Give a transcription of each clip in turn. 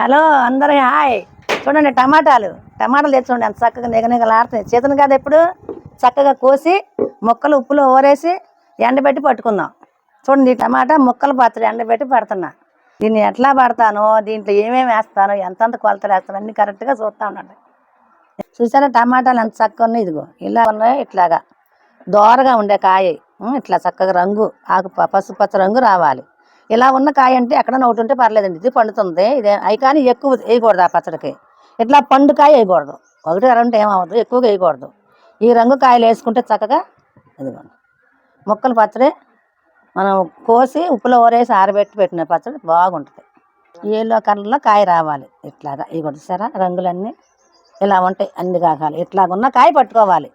Hello అందరి hi. చూడండి టమాటాలు. టమాటాలు తెచ్చుకోండి ఎంత చక్కగా నిగనిగలాడుతుంది చేతను కాదు ఎప్పుడు? చక్కగా కోసి ముక్కలు ఉప్పులో ఊరేసి ఎండబెట్టి పట్టుకుందాం. చూడండి ఈ టమాటా ముక్కలు పచ్చడి ఎండబెట్టి పడుతున్నా. దీన్ని ఎట్లా పడతానో దీంట్లో ఏమేమి వేస్తానో ఎంతంత కొలతలు వేస్తానో అన్ని కరెక్ట్గా చూస్తూ ఉండండి చూసారా టమాటాలు ఎంత చక్కగా ఉన్నాయి ఇదిగో. ఇలా ఉన్నాయి ఇట్లాగా. దోరగా ఉండే కాయ. ఇట్లా చక్కగా రంగు ఆకు ప- పసుపు పచ్చ రంగు రావాలి. ఇలా ఉన్న కాయ అంటే ఎక్కడైనా ఒకటి ఉంటే పర్లేదండి. ఇది పండుతుంది. ఇదే అవి కానీ ఎక్కువ వేయకూడదు ఆ పచ్చడికి. ఇట్లా పండు కాయ వేయకూడదు. ఒకటి రెండు ఏమవద్దు ఎక్కువగా వేయకూడదు. ఈ రంగు కాయలు వేసుకుంటే చక్కగా ఇదిగో ముక్కలు పచ్చడి మనం కోసి ఉప్పులో ఓరేసి ఆరబెట్టి పెట్టిన పచ్చడి బాగుంటుంది. ఏలో కలర్లో కాయ రావాలి. ఇట్లాగా. ఇవి చూసారా? రంగులన్నీ ఇలా ఉంటాయి అన్ని కాకాలు ఇట్లాగున్న కాయ పట్టుకోవాలి.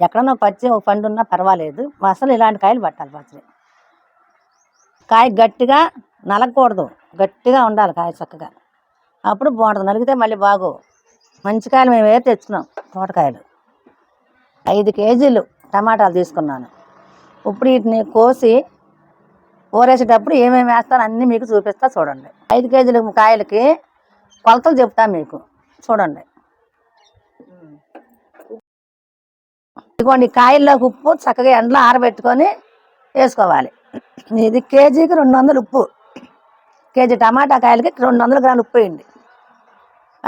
ఎక్కడన్నా పచ్చి ఒక పండు ఉన్నా పర్వాలేదు. అసలు ఇలాంటి కాయలు పట్టాలి పచ్చడి. కాయ గట్టిగా నలగకూడదు గట్టిగా ఉండాలి కాయ చక్కగా. అప్పుడు బాగుంటుంది. నలిగితే మళ్ళీ బాగు. మంచి కాయలు మేము ఏ తెచ్చుకున్నాం? తోటకాయలు. ఐదు కేజీలు టమాటాలు తీసుకున్నాను. ఇప్పుడు వీటిని కోసి ఊరేసేటప్పుడు ఏమేమి వేస్తాను అన్నీ మీకు చూపిస్తా చూడండి. ఐదు కేజీల కాయలకి కొలతలు చెప్తా మీకు. చూడండి. ఇదిగోండి కాయల్లోకి ఉప్పు చక్కగా ఎండలో ఆరబెట్టుకొని వేసుకోవాలి. ఇది కేజీకి రెండు వందలు ఉప్పు. కేజీ టమాటా కాయలకి రెండు వందల గ్రాములు ఉప్పు వేయండి.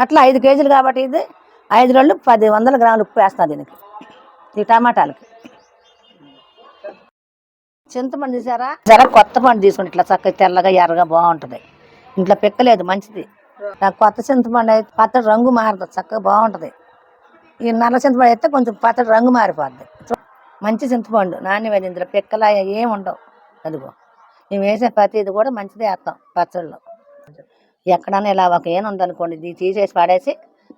అట్లా ఐదు కేజీలు కాబట్టి ఇది ఐదు రోజులు పది వందల గ్రాములు ఉప్పు వేస్తాను దీనికి ఈ టమాటాలకి. చింతపండు చూసారా? జర కొత్త పండు తీసుకోండి ఇట్లా చక్కగా తెల్లగా ఎర్రగా బాగుంటుంది. ఇంట్లో పెక్కలేదు మంచిది. నాకు కొత్త చింతపండు అయితే పచ్చడి రంగు మారుతుంది చక్కగా బాగుంటుంది. ఈ నల్ల చింతపండు అయితే కొంచెం పచ్చడి రంగు మారిపోద్ది. మంచి చింతపండు నాణ్యమైన ఇందులో పెక్కలా ఏమి ఉండవు. అదిగో. మేము వేసే ప్రతి ఇది కూడా మంచిదే వేస్తాం పచ్చళ్ళు. ఎక్కడన్నా ఇలా ఒక ఏను ఉందనుకోండి ఇది తీసేసి పడేసి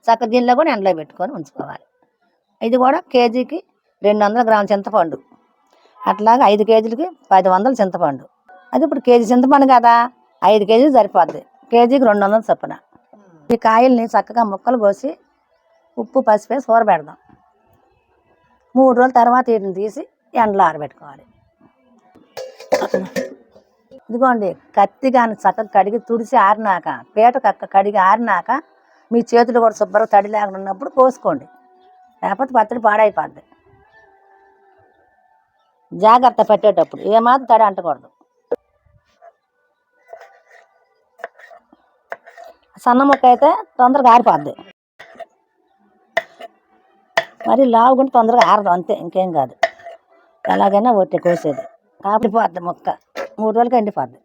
చక్క దీనిలో కూడా ఎండలో పెట్టుకొని ఉంచుకోవాలి. ఇది కూడా కేజీకి రెండు వందల గ్రాముల చింతపండు. అట్లాగా ఐదు కేజీలకి పది వందల చింతపండు. అది ఇప్పుడు కేజీ చింతపండు కదా ఐదు కేజీలు సరిపోద్ది. కేజీకి రెండు వందలు చొప్పున. ఈ కాయల్ని చక్కగా ముక్కలు కోసి ఉప్పు పసుపు వేసి ఊరబెడదాం. మూడు రోజుల తర్వాత వీటిని తీసి ఎండలో ఆరబెట్టుకోవాలి. ఇదిగోండి కత్తి కానీ చక్కగా కడిగి తుడిచి ఆరినాక పీట కక్క కడిగి ఆరినాక మీ చేతులు కూడా శుభ్రంగా తడి లేకుండా ఉన్నప్పుడు కోసుకోండి. లేకపోతే పచ్చడి పాడైపోద్ది. జాగ్రత్త పెట్టేటప్పుడు ఏమాత్రం తడి అంటకూడదు. సన్న ముక్క అయితే తొందరగా ఆరిపోద్ది. మరి లావుగుంటే తొందరగా ఆరదు అంతే ఇంకేం కాదు. ఎలాగైనా ఒట్టి కోసేది. ఆపిపోద్ది మొక్క. మూడు రోజులకి ఎండిపోద్ది.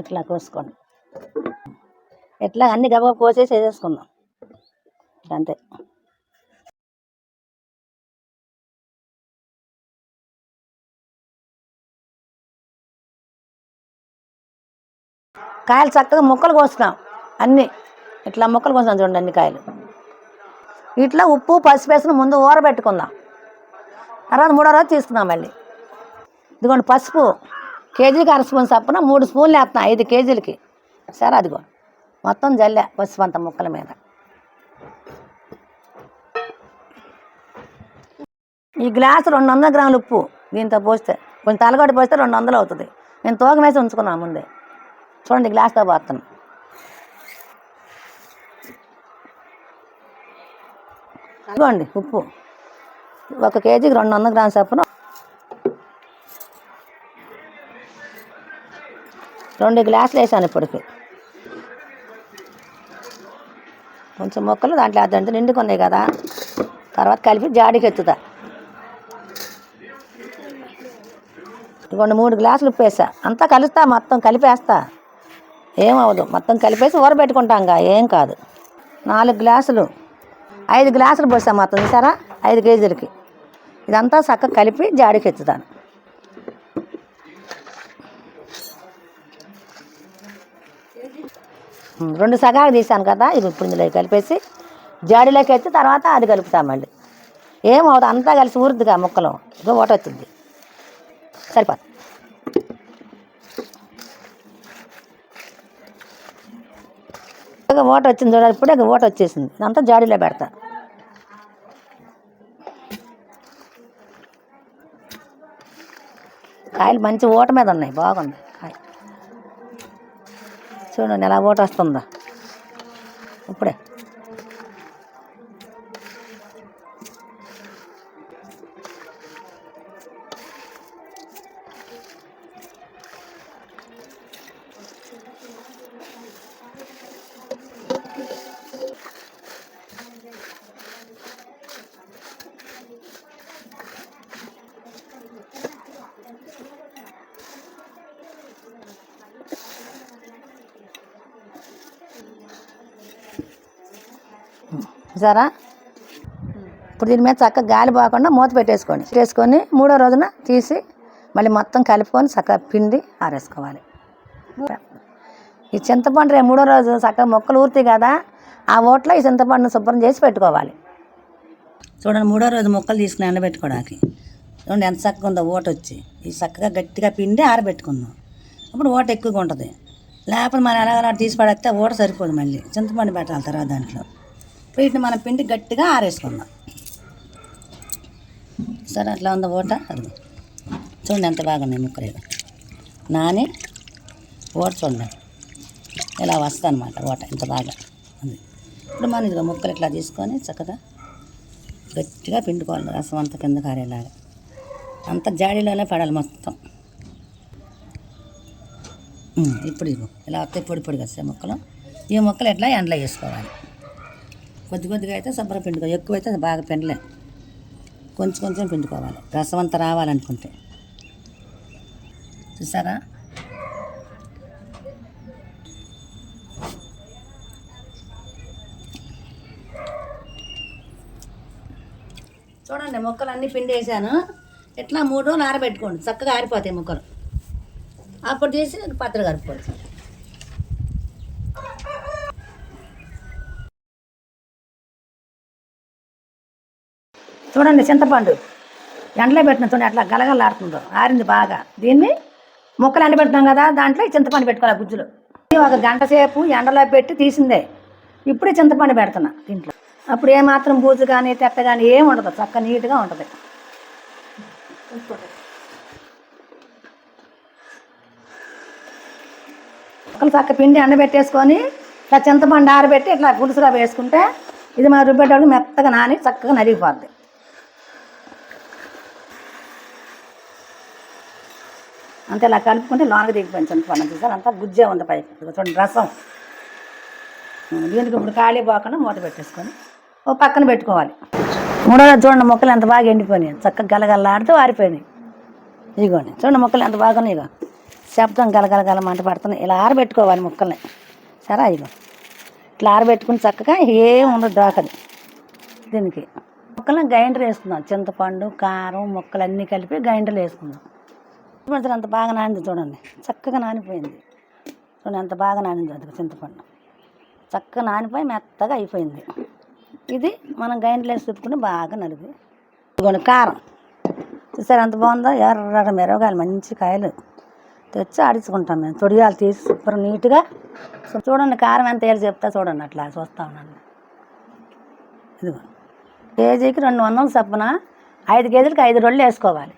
ఇట్లా కోసుకోండి. ఇట్లా అన్ని గబగబా కోసేసి వేసేసుకుందాం. అంతే. కాయలు చక్కగా ముక్కలు కోస్తున్నాం. అన్నీ. ఇట్లా ముక్కలు కోసాం చూడండి అన్ని కాయలు. ఇట్లా ఉప్పు పసుపు ముందు ఊరబెట్టుకుందాం తర్వాత మూడో రోజు తీసుకుందాం మళ్ళీ. ఇదిగోండి పసుపు. కేజీకి అర స్పూన్ చప్పున మూడు స్పూన్లు వేస్తున్నాం ఐదు కేజీలకి. సరే అదిగో. మొత్తం జల్లె పసుపు అంత ముక్కల మీద. ఈ గ్లాసు రెండు వందల గ్రాములు ఉప్పు దీంతో పోస్తే కొంచెం తలగొట్టి పోస్తే రెండు వందలు అవుతుంది. నేను తోగమేసి వేసి ఉంచుకున్నాను ముందే. చూడండి గ్లాస్తో పోస్తాను ఇదిగోండి ఉప్పు. ఒక కేజీకి రెండు వందల గ్రామ్స్ చప్పున రెండు గ్లాసులు వేసాను ఇప్పటికి. కొంచెం మొక్కలు దాంట్లో అదంతా నిండుకున్నాయి కదా తర్వాత కలిపి జాడికి ఎత్తుతా. ఇదిగోండి మూడు గ్లాసులు ఉప్పు వేసా. అంతా కలుస్తా మొత్తం కలిపేస్తా. ఏమవదు మొత్తం కలిపేసి ఊరబెట్టుకుంటాంగా. ఏం కాదు. నాలుగు గ్లాసులు ఐదు గ్లాసులు పోసాం మొత్తం చూసారా? ఐదు కేజీలకి. ఇదంతా చక్కగా కలిపి జాడికి ఎత్తుతాను రెండు సగాలు తీసాను కదా ఇది ఇప్పుడు ఇందులో కలిపేసి జాడీలోకి ఎత్తి తర్వాత అది కలుపుతాం మళ్ళీ. ఏమవుతుంది అంతా కలిసి ఊరుద్దిగా ముక్కలు. ఇక ఓటొచ్చింది. సరిపోతుంది ఇక ఓట వచ్చింది చూడాలి ఇప్పుడే ఇక ఓట వచ్చేసింది. అంతా జాడీలో పెడతా. కాయలు మంచి ఓట మీద ఉన్నాయి బాగుంది కాయ చూడండి ఎలా ఓట వస్తుందా. ఇప్పుడే. సరా ఇప్పుడు దీని మీద చక్కగా గాలి పోకుండా మూత పెట్టేసుకోండి. పెట్టేసుకొని మూడో రోజున తీసి మళ్ళీ మొత్తం కలుపుకొని చక్కగా పిండి ఆరేసుకోవాలి. ఈ చింతపండు రేపు మూడో రోజు చక్కగా మొక్కలు ఊరుతాయి కదా ఆ ఓట్లో ఈ చింతపండును శుభ్రం చేసి పెట్టుకోవాలి. చూడండి మూడో రోజు మొక్కలు తీసుకుని ఎండబెట్టుకోవడానికి. చూడండి ఎంత చక్కగా ఉందో ఓట వచ్చి. ఈ చక్కగా గట్టిగా పిండి ఆరబెట్టుకుందాం. అప్పుడు ఓట ఎక్కువగా ఉంటుంది. లేకపోతే మనం ఎలాగలా తీసి పడేస్తే ఓట సరిపోదు మళ్ళీ. చింతపండు పెట్టాలి తర్వాత దాంట్లో. వీటిని మనం పిండి గట్టిగా ఆరేసుకుందాం. సరే అట్లా ఉంది ఓట. అది చూడండి ఎంత బాగున్నాయి ముక్కలు ఇక. నాని ఓట చూడండి. ఇలా వస్తుంది అనమాట ఓట ఇంత బాగా అది ఇప్పుడు మనం ఇదిగో ముక్కలు ఇట్లా తీసుకొని చక్కగా గట్టిగా పిండుకోవాలి రసం అంతా కింద కారేలాగా. అంత జాడీలోనే పడాలి మొత్తం. ఇప్పుడు ఇగో ఇలా వస్తే పొడి పొడిగా వస్తాయి మొక్కలు. ఈ మొక్కలు ఎట్లా ఎండలో వేసుకోవాలి? కొద్ది కొద్దిగా అయితే శుభ్రం పిండుకో. ఎక్కువ అయితే అది బాగా పిండలే. కొంచెం కొంచెం పిండుకోవాలి. రసం అంతా రావాలనుకుంటే. చూసారా? చూడండి మొక్కలు అన్నీ పిండి వేసాను ఇట్లా మూడు రోజులు ఆరబెట్టుకోండి చక్కగా ఆరిపోతాయి మొక్కలు. అప్పుడు చేసి పత్ర కలుపుకోవచ్చు చూడండి చింతపండు. ఎండలో పెట్టిన చూడండి అట్లా గలగలాడుతుందో. ఆరింది బాగా. దీన్ని ముక్కలు ఎండబెట్టినాం కదా దాంట్లో చింతపండు పెట్టుకోవాలి గుజ్జులో. ఒక గంట సేపు ఎండలో పెట్టి తీసిందే. ఇప్పుడే చింతపండు పెడుతున్నా దీంట్లో. అప్పుడు ఏమాత్రం బూజు కానీ తెట్ట కానీ ఏమి ఉండదు. చక్క నీట్గా ఉంటుంది. ముక్కలు చక్క పిండి ఎండబెట్టేసుకొని ఇట్లా చింతపండు ఆరబెట్టి ఇట్లా పులుసులో వేసుకుంటే ఇది మన రుబ్బేటప్పుడు మెత్తగా నాని చక్కగా నలిగిపోద్ది. అంతే ఇలా కలుపుకుంటే లోనకి దిగిపోయింది చింతపండు చూసారు అంతా గుజ్జే ఉంది పైకి. చూడండి రసం. దీనికి ఇప్పుడు ఖాళీ పోకుండా మూత పెట్టేసుకొని ఓ పక్కన పెట్టుకోవాలి. మూడో చూడండి మొక్కలు ఎంత బాగా ఎండిపోయినాయి. చక్కగా గలగల్లాడుతూ ఆరిపోయినాయి. ఇదిగోండి చూడండి మొక్కలు ఎంత బాగున్నాయి ఇగో శబ్దం గలగలగల మంట పడుతున్నాయి. ఇలా ఆరబెట్టుకోవాలి మొక్కల్ని. సరే ఇగో ఇట్లా ఆరబెట్టుకుని చక్కగా ఏం ఉండదు దోకది. దీనికి మొక్కలను గ్రైండర్ వేసుకుందాం. చింతపండు కారం మొక్కలు అన్నీ కలిపి గైండర్లు వేసుకుందాం. చింతపండు అంత బాగా నానింది చూడండి. చక్కగా నానిపోయింది. చూడండి అంత బాగా నానింది అది చింతపండు. చక్కగా నానిపోయి మెత్తగా అయిపోయింది. ఇది మనం గైండ్లేసి వేసి తిప్పుకుని బాగా నలుగు. ఇదిగోండి కారం. చూసారు ఎంత బాగుందో? ఎర్ర మిరవకాయలు మంచి కాయలు. తెచ్చి ఆడించుకుంటాం మేము. తొడియాలు తీసి సూపర్ నీట్గా. చూడండి కారం ఎంత వేయాలి చెప్తా చూడండి అట్లా చూస్తా ఉండండి. ఇదిగో కేజీకి రెండు వందలు చప్పున ఐదు కేజీలకి ఐదు రొళ్ళు వేసుకోవాలి.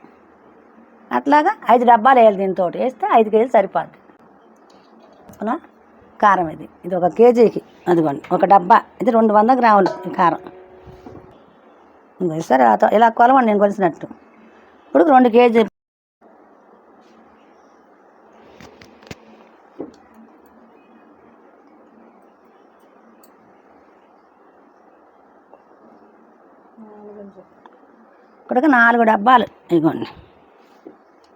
అట్లాగా ఐదు డబ్బాలు వేయాలి దీంతో వేస్తే ఐదు కేజీలు సరిపోద్ది. అవునా? కారం ఇది. ఇది ఒక కేజీకి అదిగోండి. ఒక డబ్బా. ఇది రెండు వందల గ్రాములు ఈ కారం. సరే ఇలా కొలవండి నేను కొలిసినట్టు. ఇప్పుడు రెండు కేజీ ఇక్కడికి నాలుగు డబ్బాలు. ఇగోండి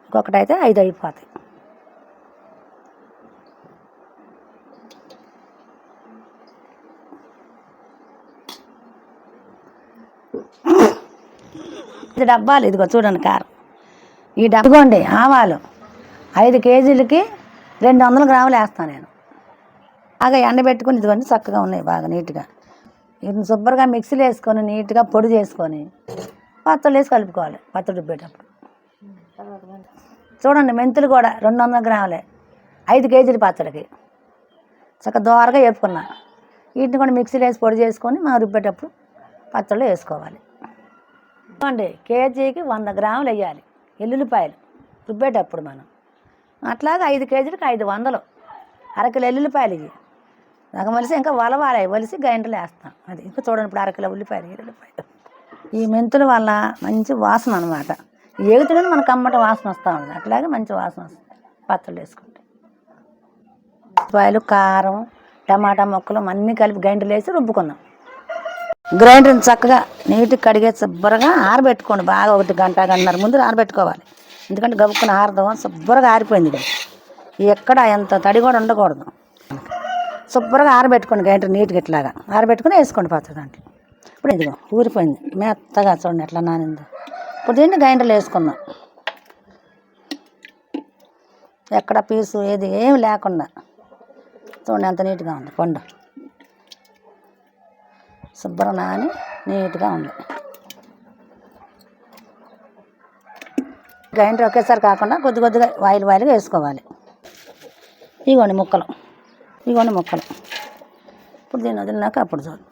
ఇంకొకటి అయితే ఐదు అయిపోతాయి ఇది డబ్బాలు ఇదిగో చూడండి కారం. ఈ డబ్బగోండి ఆవాలు ఐదు కేజీలకి రెండు వందల గ్రాములు వేస్తాను నేను. బాగా ఎండబెట్టుకుని ఇదిగోండి చక్కగా ఉన్నాయి బాగా నీట్గా. ఇది శుభ్రంగా మిక్సీలో వేసుకొని నీట్గా పొడి చేసుకొని పచ్చళ్ళు వేసి కలుపుకోవాలి పచ్చడి రుబ్బేటప్పుడు. చూడండి మెంతులు కూడా రెండు వందల గ్రాములే. ఐదు కేజీలు పచ్చడికి చక్క దోరగా వేపుకున్నా. వీటిని కూడా మిక్సీలో వేసి పొడి చేసుకొని మనం రుబ్బేటప్పుడు పచ్చళ్ళు వేసుకోవాలి. చూడండి కేజీకి వంద గ్రాములు వేయాలి ఎల్లుల్లిపాయలు రుబ్బేటప్పుడు మనం. అట్లాగే ఐదు కేజీలకు ఐదు వందలు. అరకిలో ఎల్లుల్లిపాయలు ఇవి నాకు వలిసి ఇంకా వలవాలి వలిసి గ్రైండర్లో వేస్తాం. అది ఇంకా చూడండి ఇప్పుడు అరకిలో ఉల్లిపాయలు ఎల్లుల్లిపాయలు. ఈ మెంతుల వల్ల మంచి వాసన అనమాట ఏగుతుంటే మనకు అమ్మట వాసన వస్తూ ఉంటుంది అట్లాగే మంచి వాసన వస్తుంది. పచ్చళ్ళు వేసుకుంటే. ఉల్లిపాయలు కారం టమాటా మొక్కలు అన్నీ కలిపి గ్రైండర్లో వేసి రుబ్బుకున్నాం గ్రైండర్ని చక్కగా నీట్గా కడిగే శుభ్రంగా ఆరబెట్టుకోండి. బాగా ఒకటి గంట గంటన్నర ముందు ఆరబెట్టుకోవాలి. ఎందుకంటే గబుక్కున ఆరదాం శుభ్రంగా ఆరిపోయింది ఇది ఎక్కడ ఎంత తడి కూడా ఉండకూడదు. శుభ్రంగా ఆరబెట్టుకోండి గ్రైండర్ నీట్గా ఇట్లాగా. ఆరబెట్టుకుని వేసుకోండి పాత్ర దాంట్లో. ఇప్పుడు ఇదిగో ఊరిపోయింది. మెత్తగా చూడండి ఎట్లా నానిందో. ఇప్పుడు దీన్ని గ్రైండర్లో వేసుకుందాం ఎక్కడ పీసు ఏది ఏమి లేకుండా. చూడండి ఎంత నీట్గా ఉంది పండు. శుభ్రం నాని నీట్గా ఉంది. గ్రైండర్ ఒకేసారి కాకుండా కొద్ది కొద్దిగా వాయిల్ వాయిల్గా వేసుకోవాలి. ఇగోండి ముక్కలు. ఇగోండి ముక్కలు. ఇప్పుడు దీన్ని వదిలినాక అప్పుడు చూడు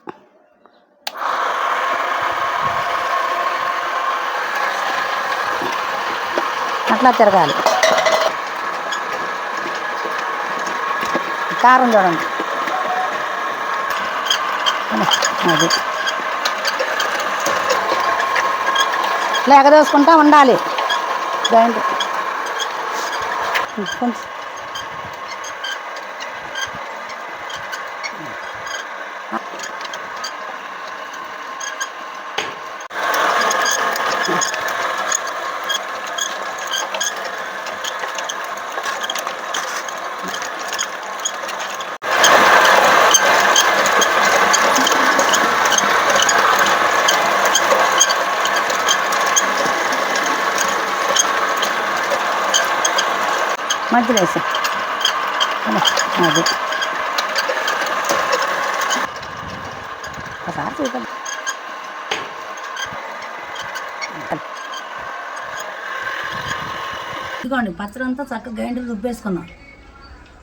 అట్లా తిరగాలి. కారం చూడండి. అది. ఇట్లా ఎగదోసుకుంటా ఉండాలి. గ్రైండర్ కొంచెం మధ్యలో వేసి. అది. ఒకసారి చూద్దాం ఇదిగోండి పచ్చడి అంతా చక్కగా గ్రైండర్ రుబ్బేసుకున్నాం.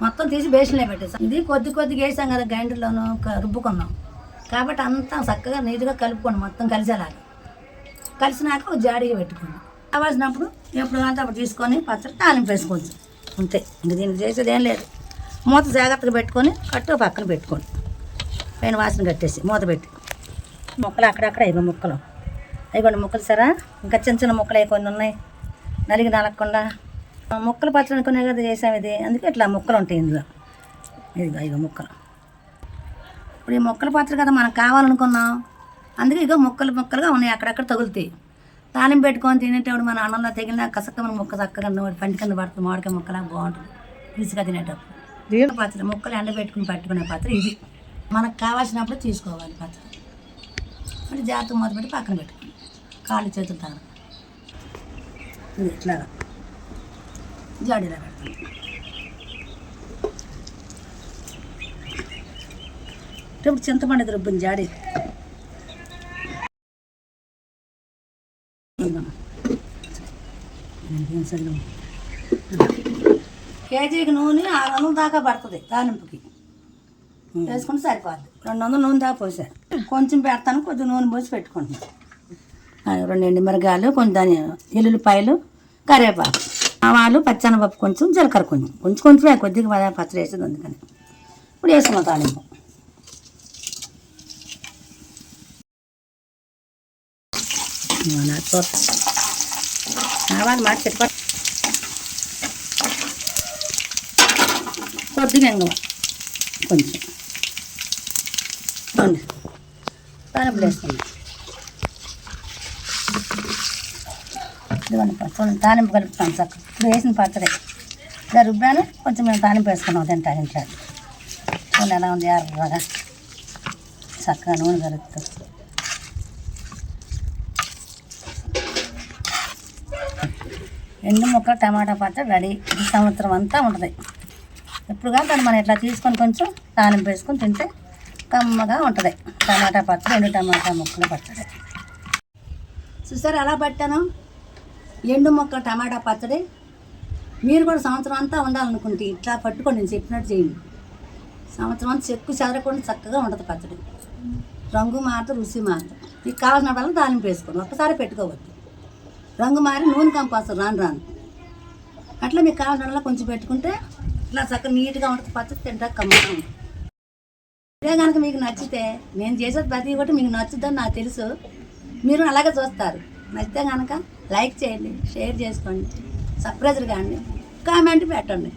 మొత్తం తీసి బేసిన్లో పెట్టేసాం. ఇది కొద్ది కొద్దిగా వేసాం కదా గ్రైండర్లోను రుబ్బుకున్నాం. కాబట్టి అంతా చక్కగా నీట్గా కలుపుకోండి మొత్తం కలిసేలాగా. కలిసినాక ఒక జాడీగా పెట్టుకోండి. కావాల్సినప్పుడు ఎప్పుడు కావాలంటే అప్పుడు తీసుకొని పచ్చడి తాలింపు వేసుకోవచ్చు. అంతే ఇంక దీన్ని చేసేది ఏం లేదు. మూత జాగ్రత్తగా పెట్టుకొని కట్టు పక్కన పెట్టుకోండి. పైన వాసన కట్టేసి మూత పెట్టి. ముక్కలు అక్కడక్కడ ఇగో ముక్కలు. అయిపోండి ముక్కలు సరా? ఇంకా చిన్న చిన్న ముక్కలు అవి కొన్ని ఉన్నాయి. నలిగి నలగకుండా ముక్కలు పచ్చడి కదా చేసాం ఇది. అందుకే ఇట్లా ముక్కలు ఉంటాయి ఇందులో. ఇదిగో ఇగో ముక్కలు. ఇప్పుడు ఈ మొక్కలు పచ్చడి కదా మనకు కావాలనుకున్నాం. అందుకే ఇగో ముక్కలు ముక్కలుగా ఉన్నాయి. అక్కడక్కడ తగులుతాయి. తాలింపు పెట్టుకొని తినేటప్పుడు మన అన్నంలో తగిలిన కసక్క మన ముక్క చక్కగా పంటి కింద పడుతుంది. మామిడికాయ ముక్కలా బాగుంటుంది. రుచిగా తినేటప్పుడు. దీని పచ్చడి ముక్కలు ఎండబెట్టుకుని పట్టుకునే పాత్ర ఇది. మనకు కావాల్సినప్పుడు తీసుకోవాలి పచ్చడి అంటే జాగ్రత్త మూత పెట్టి పక్కన పెట్టుకోండి. కాళ్ళు చేతులు తగల ఇది ఇట్లాగా. జాడీలో పెడతాను. ఇప్పుడు చింతపండు రుబ్బుని జాడీ. ఉంది. కేజీకి నూనె ఆరు వందల దాకా పడుతుంది తాలింపుకి. వేసుకుంటే సరిపోద్ది. రెండు వందల నూనె దాకా పోసారు. కొంచెం పెడతాను కొంచెం నూనె పోసి పెట్టుకుంటున్నాను రెండు ఎండు మిరగాయలు కొంచెం దాని ఎల్లుల్లిపాయలు కరివేపాకు ఆవాలు పచ్చనపప్పు కొంచెం జీలకర్ర కొంచెం. కొంచెం కొంచెం కొద్దిగా పద- పచ్చడి వేసేది అందుకని. ఇప్పుడు వేసుకున్నాం తాలింపు. చూస్తా ఆవాలు మాట చెప్ప కొద్దిగా ఇంగ. కొంచెం. చూడండి తాలింపులు వేసుకుందాం ఇదిగోండి చూడండి తాలింపు కలుపుతాను చక్కగా ఇప్పుడు వేసిన పచ్చడి. ఇలా రుబ్బాను కొంచెం మేము తాలింపు వేసుకున్నాం తింటా ఇంట్లో చూడండి ఎలా ఉంది ఎర్రగా చక్కగా నూనె కలుపుతాం. ఎండు ముక్క టమాటా పచ్చడి రెడీ. సంవత్సరం అంతా ఉంటుంది. ఎప్పుడు కానీ దాన్ని మనం ఇట్లా తీసుకొని కొంచెం తాలింపు వేసుకొని తింటే కమ్మగా ఉంటుంది. టమాటా పచ్చడి ఎండు టమాటా ముక్కలు పచ్చడి. చూసారు ఎలా పట్టాను? ఎండు మొక్క టమాటా పచ్చడి. మీరు కూడా సంవత్సరం అంతా ఉండాలనుకుంటే ఇట్లా పట్టుకోండి నేను చెప్పినట్టు చేయండి. సంవత్సరం అంతా చెక్కు చెదరకుండా చక్కగా ఉంటుంది పచ్చడి. రంగు మాత్రం రుచి మాత్రం మీకు కావాల్సిన వాళ్ళని తాలింపు వేసుకోండి. ఒక్కసారి పెట్టుకోవద్దు. రంగు మారి నూనె కంపాసు రాను రాను. అట్లా మీకు కావాల్సిన కొంచెం పెట్టుకుంటే ఇట్లా చక్కగా నీట్గా ఉంటుంది పచ్చడి తింటా కమ్మగా ఇదే కనుక మీకు నచ్చితే నేను చేసేది ప్రతి ఒక్కటి మీకు నచ్చుద్దని నాకు తెలుసు. మీరు అలాగే చూస్తారు. నచ్చితే కనుక లైక్ చేయండి షేర్ చేసుకోండి సర్ప్రైజ్లు కానీ కామెంట్ పెట్టండి.